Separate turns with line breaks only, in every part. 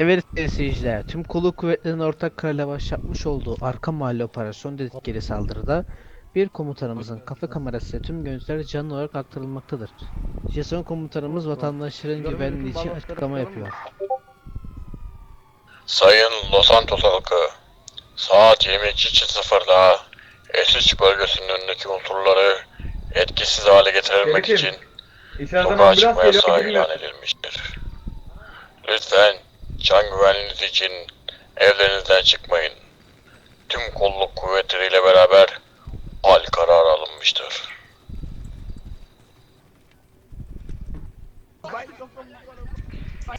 Evet seyirciler, tüm kolu kuvvetlerin ortak kararıyla başlatmış olduğu arka mahalle operasyon dedikleri saldırıda bir komutanımızın kafa kamerası tüm görüntüler canlı olarak aktarılmaktadır. Jason komutanımız vatandaşların güvenliği için açıklama yapıyor.
Sayın Los Santos halkı, saat 22.00'da S3 bölgesinin önündeki unsurları etkisiz hale getirilmek
Şerifim,
için sokağa çıkma yasağı ilan edilmiştir. Lütfen can güvenliğiniz için evlerinizden çıkmayın. Tüm kolluk kuvvetleriyle beraber hal kararı alınmıştır.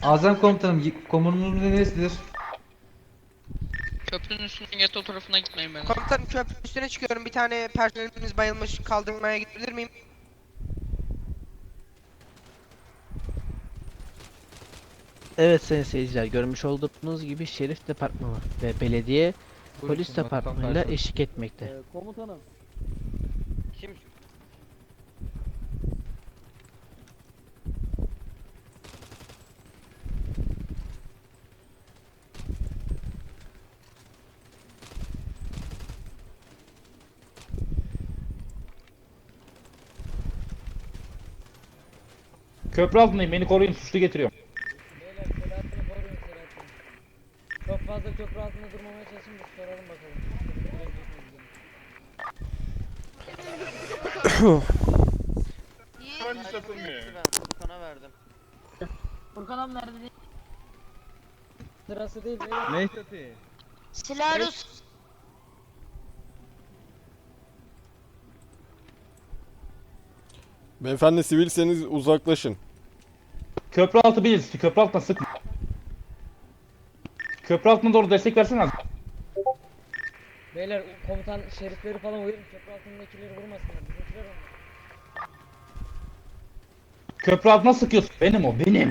Azam komutanım, komutanımız neresidir?
Köprünün üstünden get o tarafına gitmeyin ben.
Komutanım köprünün üstüne çıkıyorum. Bir tane personelimiz bayılmış. Kaldırmaya gidebilir miyim?
Evet sayın seyirciler, görmüş olduğunuz gibi şerif departmanı ve belediye polis departmanıyla eşlik etmekte.
Komutanım. Kim?
Köprü altındayım beni koruyun suçlu getiriyorum.
Beyler Selahattin'i koruyun Selahattin'i. Çok fazla köprü altında durmamaya çalışın da soralım bakalım. Görebilecek miyiz bizi?
Furkan'a verdim.
Furkan abi nerede değil? Sırası değil beyler.
Neyse.
Silarus.
Beyefendi sivilseniz uzaklaşın.
Köprü altı bir köprü altına sıkma. Köprü altına doğru destek versene.
Beyler komutan şerifleri falan uyarın. Köprü altındakileri vurmasınlar.
Köprü altına sıkıyorsun. Benim o benim.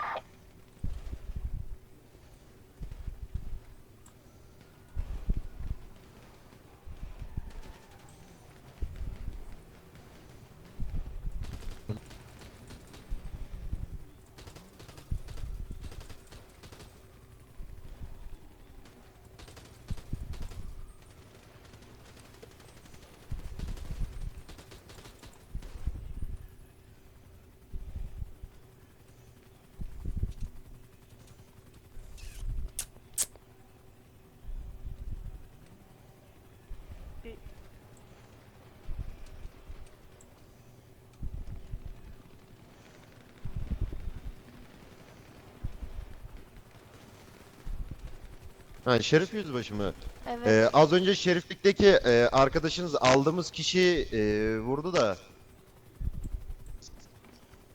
Ha, Şerif Yüzbaşı mı?
Evet.
Ee, az önce Şeriflik'teki e, arkadaşınız aldığımız kişi e, vurdu da.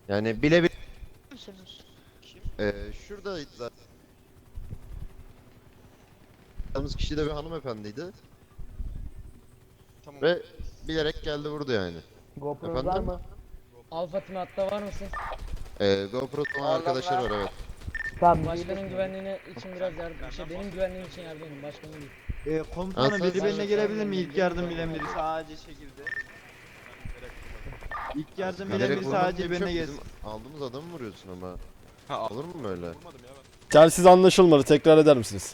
Yani bile bile
musunuz?
e, şurada zaten. Aldığımız kişi de bir hanımefendiydi. Ve bilerek geldi vurdu yani.
GoPro'nuz
Efendim?
Alfa Team hatta var mısın?
Ee, GoPro'nun arkadaşları var evet.
Tamam. Başkanın güvenliğine için biraz yardım, şey benim güvenliğim için yardım edin. Başkanın değil.
Ha,
komutanım biri benimle gelebilir mi? İlk yardım bilen biri sadece şekilde. İlk yardım bilen
Bilerek
biri
vurmak
sadece
diye bir şey
benimle
yok.
gelsin.
Bizim aldığımız adamı vuruyorsun ama. Olur mu böyle?
Telsiz anlaşılmadı. Tekrar eder misiniz?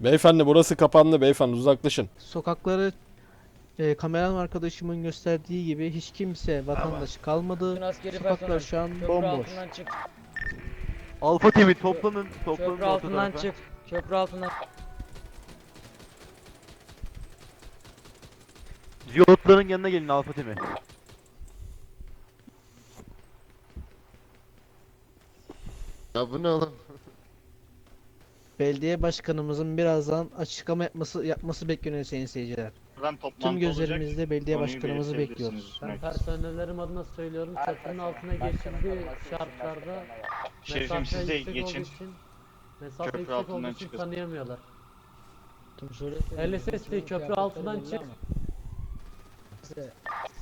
Beyefendi burası kapandı beyefendi uzaklaşın.
Sokakları e, kameram arkadaşımın gösterdiği gibi hiç kimse vatandaş kalmadı.
Bütün askeri
Sokaklar
personel
şu an
köprü
bomboş.
altından çık.
Alfa TV toplanın.
Köprü altından çık. Köprü altından.
Ziyotların yanına gelin Alfa TV.
Ya bu ne oğlum?
Belediye başkanımızın birazdan açıklama yapması yapması bekleniyor sayın seyirciler. Tüm gözlerimizde belediye başkanımızı bekliyoruz.
Ben personellerim adına söylüyorum. Köprünün altına geçildiği şartlarda
Şerifim
mesafe
siz de geçin.
için mesafe
Köprü
yüksek
altından
olduğu için
çıkıyorsun.
tanıyamıyorlar. LSS değil köprü altından çık.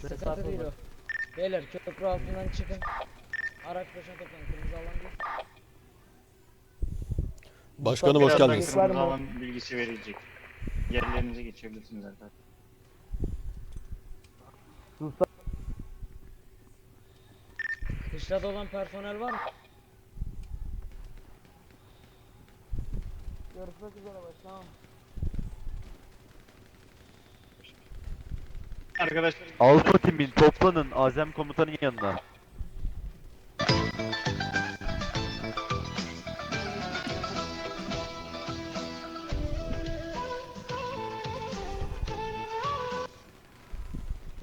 Mesafe değil o. Beyler köprü altından çıkın. Araç başına toplanın. Kırmızı alan değil.
Başkanım hoş
Birazdan
geldiniz.
kırmızı alan bilgisi verilecek. Yerlerinize geçebilirsiniz arkadaşlar.
Dışarıda olan personel var mı? Görüşmek üzere başkanım.
Arkadaşlar
Alfa timin toplanın Azem komutanın yanına.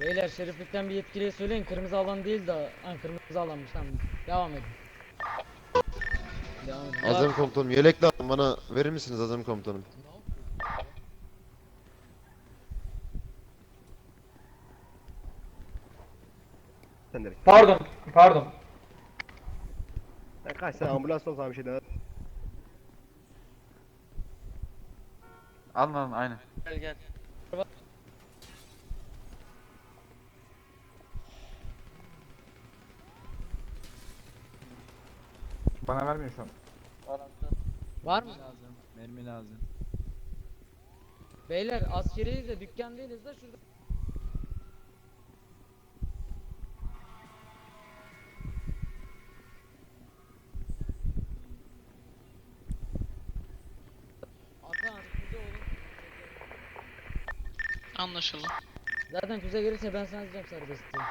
Beyler şeriflikten bir yetkiliye söyleyin kırmızı alan değil de ha, kırmızı alanmış tamam devam edin. Devam edin.
Azem komutanım yelek lazım bana verir misiniz Azem komutanım?
Pardon, pardon.
kaç tane ambulans olsa bir şey daha.
Alın alın aynen.
Gel gel.
Bana vermiyor şu an.
Var mı?
Mermi lazım.
Beyler askeriyiz de dükkan değiliz de şurada. Atan.
Anlaşıldı.
Zaten füze gelirse ben sana diyeceğim serbestliği.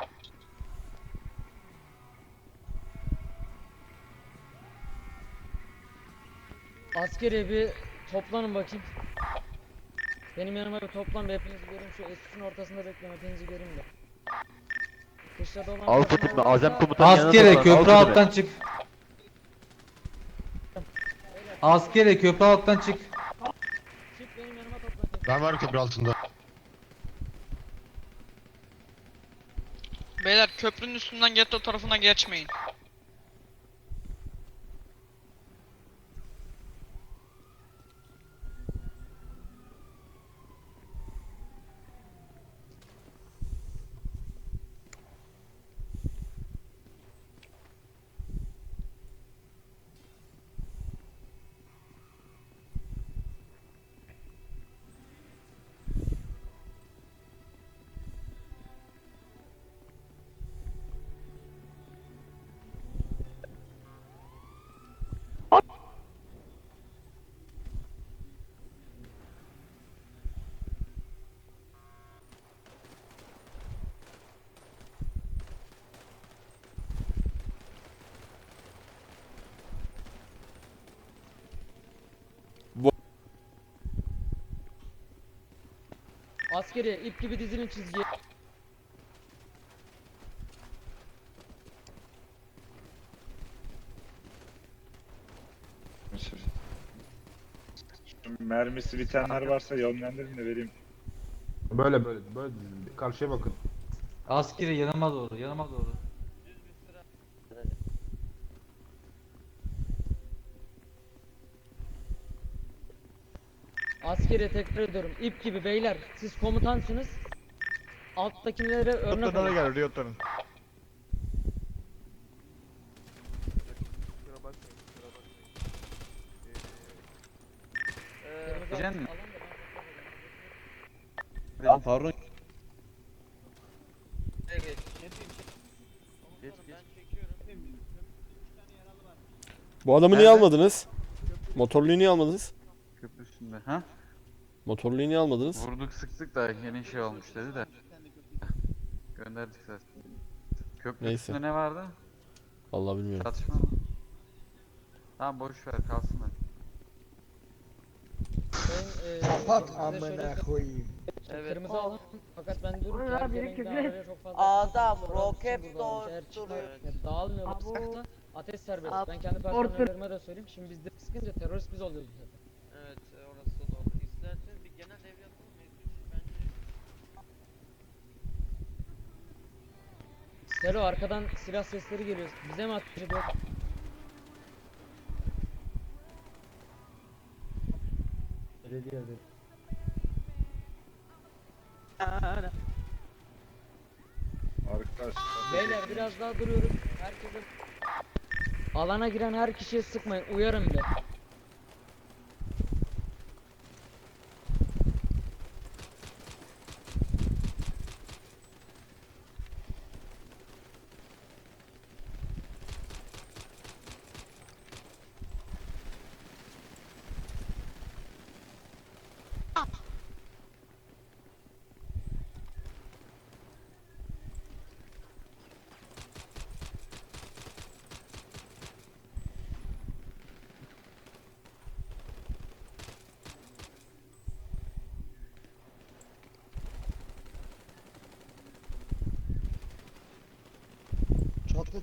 Askeri bir toplanın bakayım. Benim yanıma bir toplan ve hepinizi göreyim şu esisin ortasında bekleyin hepinizi göreyim de. Dışarıda olan
timi
varsa-
Azem komutanın yanına
Askere
toplan,
köprü
Alfa timi.
alttan çık. Askere köprü alttan çık.
Çık benim yanıma toplan.
Ben var köprü altında.
Beyler köprünün üstünden getto tarafına geçmeyin.
Askeri ip gibi dizilin çizgiye.
Mermisi bitenler varsa yönlendirin de vereyim.
Böyle böyle böyle karşıya bakın. Askeri yanıma doğru, yanıma doğru.
Askeri tekrar ediyorum. ip gibi beyler. Siz komutansınız. Alttakilere örnek olun.
gel Riot'ların.
Kırmızı
Bilen mi?
alan da ben-
Harun.
Geç geç.
Geç geç.
Bu adamı niye almadınız? Motorluyu niye almadınız?
Üstünde. Ha?
Motorluyu niye almadınız?
Vurduk sıktık da yeni şey olmuş dedi de. Gönderdik zaten. Köprü
Neyse.
üstünde ne vardı?
Vallahi bilmiyorum.
Çatışma mı? Tamam boş ver kalsınlar.
Ben, eee, size şöyle-
koyayım.
Evet.
Kırmızı alan fakat ben ki
Oraya
her
biri küfür
çok fazla
Adam, roket
bizim burada olmuş. Eğer ya dağılmıyorlarsa
Abo.
ateş serbest. Ben kendi
Orta-
personellerime de söyleyeyim. Şimdi bizde sıkınca terörist biz oluyoruz zaten.
Evet e, orası doğru. İsterseniz bir genel dev yapalım. Bence
Selo arkadan silah sesleri geliyor. Bize mi ateş ediyor?
Arkadaşlar.
Beyler biraz daha duruyoruz. Herkese alana giren her kişiye sıkmayın. Uyarın bile.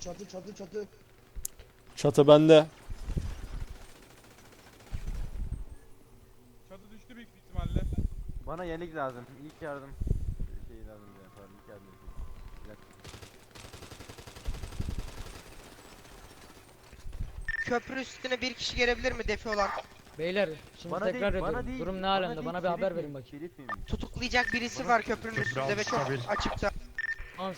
Çatı çatı çatı çatı.
Çatı bende.
Çatı düştü büyük ihtimalle.
Bana yenik lazım. İlk yardım. Şey lazım ya. Pardon ilk yardım.
Köprü üstüne bir kişi gelebilir mi defi olan?
Beyler şimdi
Bana
tekrar
değil, bana
ediyorum.
değil,
Durum ne
bana
alemde? Bana bir haber verin bakayım.
Tutuklayacak birisi var köprünün üstünde ve çok açıkta.
Tamam